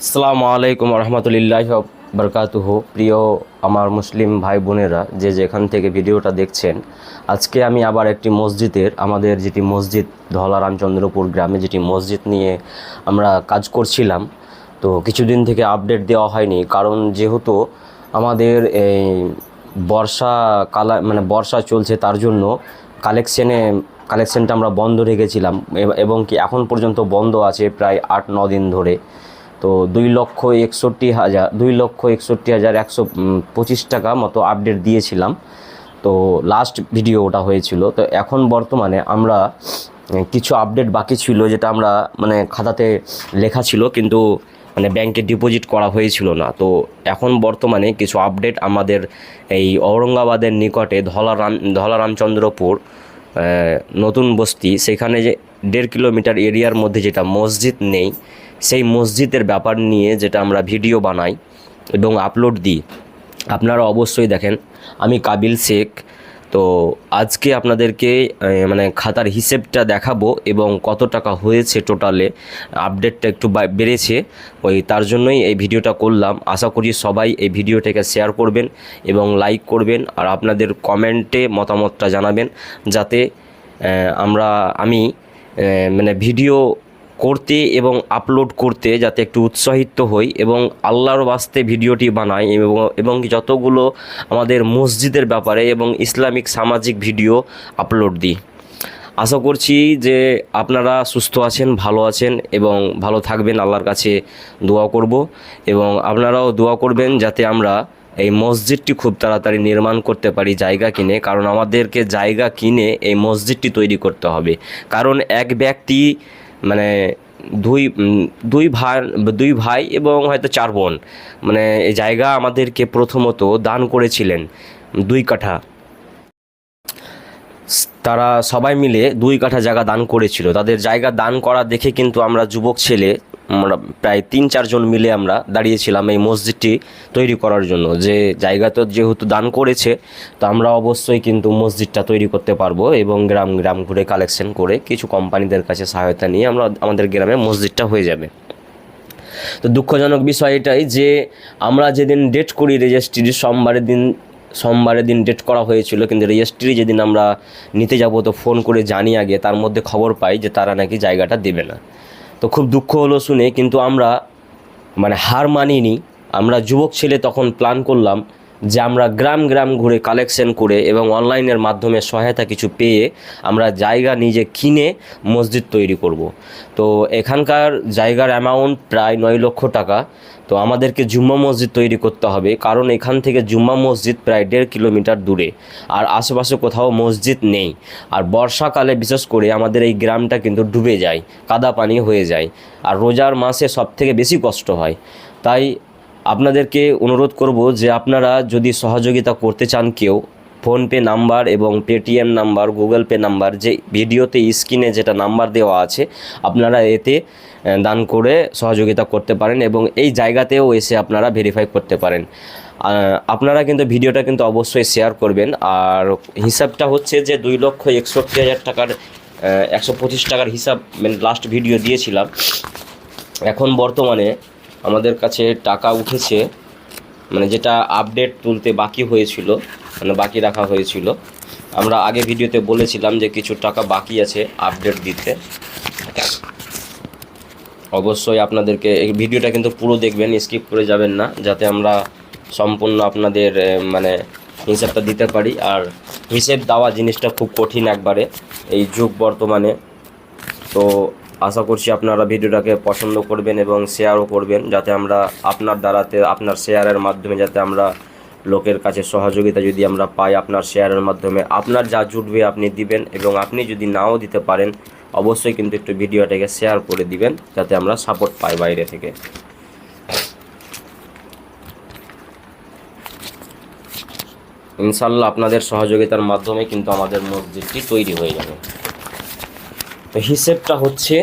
আসসালামু আলাইকুম রহমতুলিল্লাহ বরকাতুহু প্রিয় আমার মুসলিম ভাই বোনেরা, যে যেখান থেকে ভিডিওটা দেখছেন, আজকে আমি আবার একটি মসজিদের, আমাদের যেটি মসজিদ ধলা রামচন্দ্রপুর গ্রামে যেটি মসজিদ নিয়ে আমরা কাজ করছিলাম, তো কিছুদিন থেকে আপডেট দেওয়া হয়নি। কারণ যেহেতু আমাদের এই বর্ষা কালা মানে বর্ষা চলছে তার জন্য কালেকশনে, কালেকশনটা আমরা বন্ধ রেখেছিলাম, এবং কি এখন পর্যন্ত বন্ধ আছে প্রায় আট, ন দিন ধরে। তো দুই লক্ষ একষট্টি হাজার, দুই লক্ষ একষট্টি হাজার একশো পঁচিশ টাকা মতো আপডেট দিয়েছিলাম। তো লাস্ট ভিডিও ওটা হয়েছিল। তো এখন বর্তমানে আমরা কিছু আপডেট বাকি ছিল যেটা আমরা মানে খাতাতে লেখা ছিল কিন্তু মানে ব্যাংকে ডিপোজিট করা হয়েছিল না। তো এখন বর্তমানে কিছু আপডেট আমাদের এই ঔরঙ্গাবাদের নিকটে ধলারাম, ধলারামচন্দ্রপুর নতুন বস্তি, সেখানে যে দেড় কিলোমিটার এরিয়ার মধ্যে যেটা মসজিদ নেই সেই মসজিদের ব্যাপার নিয়ে যেটা আমরা ভিডিও বানাই এবং আপলোড দিই। আপনারা অবশ্যই দেখেন, আমি কাবিল শেখ। তো আজকে আপনাদেরকে মানে খাতার হিসেবটা দেখাবো এবং কত টাকা হয়েছে টোটালে আপডেটটা একটু বেড়েছে। ওই তার জন্যই এই ভিডিওটা করলাম। আশা করি সবাই এই ভিডিওটাকে শেয়ার করবেন এবং লাইক করবেন আর আপনাদের কমেন্টে মতামতটা জানাবেন, যাতে আমরা, আমি মানে ভিডিও করতে এবং আপলোড করতে যাতে একটু উৎসাহিত হই এবং আল্লাহর বাস্তে ভিডিওটি বানাই এবং যতগুলো আমাদের মসজিদের ব্যাপারে এবং ইসলামিক সামাজিক ভিডিও আপলোড দিই। আশা করছি যে আপনারা সুস্থ আছেন, ভালো আছেন এবং ভালো থাকবেন, আল্লাহর কাছে দোয়া করব এবং আপনারাও দোয়া করবেন যাতে আমরা এই মসজিদটি খুব তাড়াতাড়ি নির্মাণ করতে পারি, জায়গা কিনে, কারণ আমাদেরকে জায়গা কিনে এই মসজিদটি তৈরি করতে হবে। কারণ এক ব্যক্তি মানে দুই দুই ভাই দুই ভাই এবং হয়তো চার বোন। মানে এই জায়গা আমাদেরকে প্রথমত দান করেছিলেন দুই কাঠা। তারা সবাই মিলে দুই কাঠা জায়গা দান করেছিল। তাদের জায়গা দান করা দেখে কিন্তু আমরা যুবক ছেলে আমরা প্রায় তিন, চারজন মিলে আমরা দাঁড়িয়েছিলাম এই মসজিদটি তৈরি করার জন্য। যে জায়গা তো যেহেতু দান করেছে, তো আমরা অবশ্যই কিন্তু মসজিদটা তৈরি করতে পারব এবং গ্রাম গ্রাম ঘুরে কালেকশন করে কিছু কোম্পানিদের কাছে সহায়তা নিয়ে আমরা আমাদের গ্রামে মসজিদটা হয়ে যাবে। তো দুঃখজনক বিষয় এটাই যে আমরা যেদিন ডেট করি রেজিস্ট্রি সোমবারের দিন সোমবারের দিন ডেট করা হয়েছিল, কিন্তু রেজিস্ট্রি যেদিন আমরা নিতে যাব তো ফোন করে জানি আগে, তার মধ্যে খবর পাই যে তারা নাকি জায়গাটা দেবে না। তো খুব দুঃখ হলো শুনে কিন্তু আমরা মানে হার মানিনি। আমরা যুবক ছেলে তখন প্ল্যান করলাম যে আমরা গ্রাম গ্রাম ঘুরে কালেকশন করে এবং অনলাইনের মাধ্যমে সহায়তা কিছু পেয়ে আমরা জায়গা নিজে কিনে মসজিদ তৈরি করব। তো এখানকার জায়গার অ্যামাউন্ট প্রায় নয় লক্ষ টাকা। তো আমাদেরকে জুম্মা মসজিদ তৈরি করতে হবে, কারণ এখান থেকে জুম্মা মসজিদ প্রায় দেড় কিলোমিটার দূরে। আর আশেপাশে কোথাও মসজিদ নেই। আর বর্ষাকালে বিশেষ করে আমাদের এই গ্রামটা কিন্তু ডুবে যায়, কাদা পানি হয়ে যায়। আর রোজার মাসে সব থেকে বেশি কষ্ট হয়। তাই আপনাদেরকে অনুরোধ করব যে আপনারা যদি সহযোগিতা করতে চান কেউ, ফোনপে নাম্বার এবং Paytm number, Google Pay number, যে ভিডিওতে স্ক্রিনে যেটা নাম্বার দেওয়া আছে, আপনারা এতে দান করে সহযোগিতা করতে পারেন এবং এই জায়গাতেও এসে আপনারা ভেরিফাই করতে পারেন। আপনারা কিন্তু ভিডিওটা কিন্তু অবশ্যই শেয়ার করবেন। আর হিসাবটা হচ্ছে যে দুই লক্ষ একষট্টি হাজার টাকার একশো পঁচিশ টাকার হিসাব মানে লাস্ট ভিডিও দিয়েছিলাম। এখন বর্তমানে আমাদের কাছে টাকা উঠেছে মানে যেটা আপডেট তুলতে বাকি হয়েছিল মানে বাকি রাখা হয়েছিল। আমরা আগে ভিডিওতে বলেছিলাম যে কিছু টাকা বাকি আছে আপডেট দিতে। অবশ্যই আপনাদেরকে এই ভিডিওটা কিন্তু পুরো দেখবেন স্কিপ করে যাবেন না, যাতে আমরা সম্পূর্ণ আপনাদের মানে হিসাবটা দিতে পারি। আর হিসেব দেওয়া জিনিসটা খুব কঠিন একবারে, এই যুগ বর্তমানে। তো আশা করছি আপনারা ভিডিওটাকে পছন্দ করবেন এবং শেয়ারও করবেন যাতে আমরা আপনার দ্বারাতে, আপনার শেয়ারের মাধ্যমে যাতে আমরা লোকের কাছে সহযোগিতা যদি আমরা পাই, আপনার শেয়ারের মাধ্যমে আপনার যা জুটবে আপনি দিবেন এবং আপনি যদি নাও দিতে পারেন, অবশ্যই কিন্তু একটু ভিডিওটাকে শেয়ার করে দিবেন যাতে আমরা সাপোর্ট পাই বাইরে থেকে। ইনশাল্লাহ আপনাদের সহযোগিতার মাধ্যমে কিন্তু আমাদের মসজিদটি তৈরি হয়ে যাবে। তো হিসেবটা হচ্ছে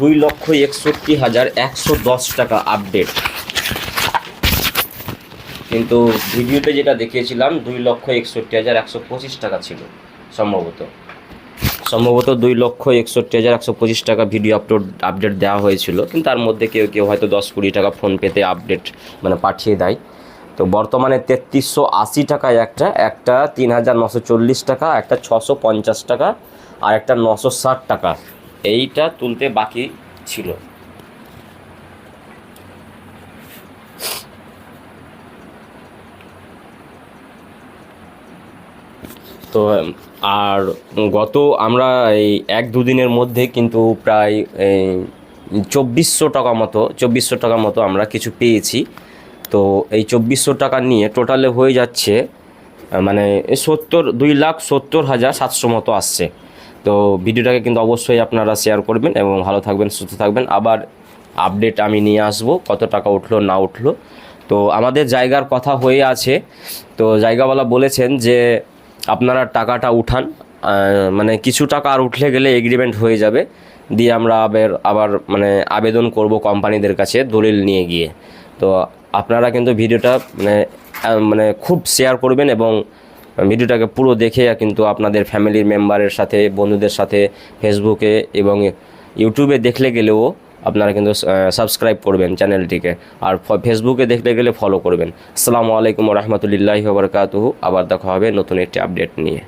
দুই লক্ষ একষট্টি হাজার একশো দশ টাকা আপডেট কিন্তু ভিডিওতে যেটা দেখিয়েছিলাম, দুই লক্ষ একষট্টি হাজার একশো পঁচিশ টাকা ছিল সম্ভবত। সম্ভবত দুই লক্ষ একষট্টি হাজার একশো পঁচিশ টাকা ভিডিও আপলোড আপডেট দেওয়া হয়েছিল, কিন্তু তার মধ্যে কেউ কেউ হয়তো দশ কুড়ি টাকা ফোন পেতে আপডেট মানে পাঠিয়ে দেয়। তো বর্তমানে তেত্রিশশো আশি টাকায় একটা একটা তিন হাজার নশো চল্লিশ টাকা, একটা ছশো পঞ্চাশ টাকা আর একটা নশো ষাট টাকা। এইটা তুলতে বাকি ছিল। তো, আর গত আমরা এই এক দুদিনের মধ্যে কিন্তু প্রায় চব্বিশশো টাকা মতো, চব্বিশশো টাকা মতো আমরা কিছু পেয়েছি। তো এই চব্বিশশো টাকা নিয়ে টোটালে হয়ে যাচ্ছে মানে সত্তর, দুই লাখ সত্তর হাজার সাতশো মতো আসছে। তো ভিডিওটাকে কিন্তু অবশ্যই আপনারা শেয়ার করবেন এবং ভালো থাকবেন, সুস্থ থাকবেন। আবার আপডেট আমি নিয়ে আসব, কত টাকা উঠল, না উঠল। তো আমাদের জায়গার কথা হয়ে আছে। তো জায়গাওয়ালা বলেছেন যে, আপনারা টাকাটা উঠান। মানে কিছু টাকা আর উঠলে গেলে এগ্রিমেন্ট হয়ে যাবে। দিয়ে আমরা আবার আবার মানে আবেদন করব কোম্পানিদের কাছে দলিল নিয়ে গিয়ে। তো আপনারা কিন্তু ভিডিওটা মানে মানে খুব শেয়ার করবেন এবং ভিডিওটাকে পুরো দেখে কিন্তু আপনাদের ফ্যামিলির মেম্বারের সাথে, বন্ধুদের সাথে ফেসবুকে এবং ইউটিউবে দেখলে গেলেও আপনারা কিন্তু সাবস্ক্রাইব করবেন চ্যানেলটিকে আর ফেসবুকে দেখলে গেলে ফলো করবেন। আসসালামু আলাইকুম রহমতুলিল্লাহ ওবরকাতুহু আবার দেখা হবে নতুন একটি আপডেট নিয়ে।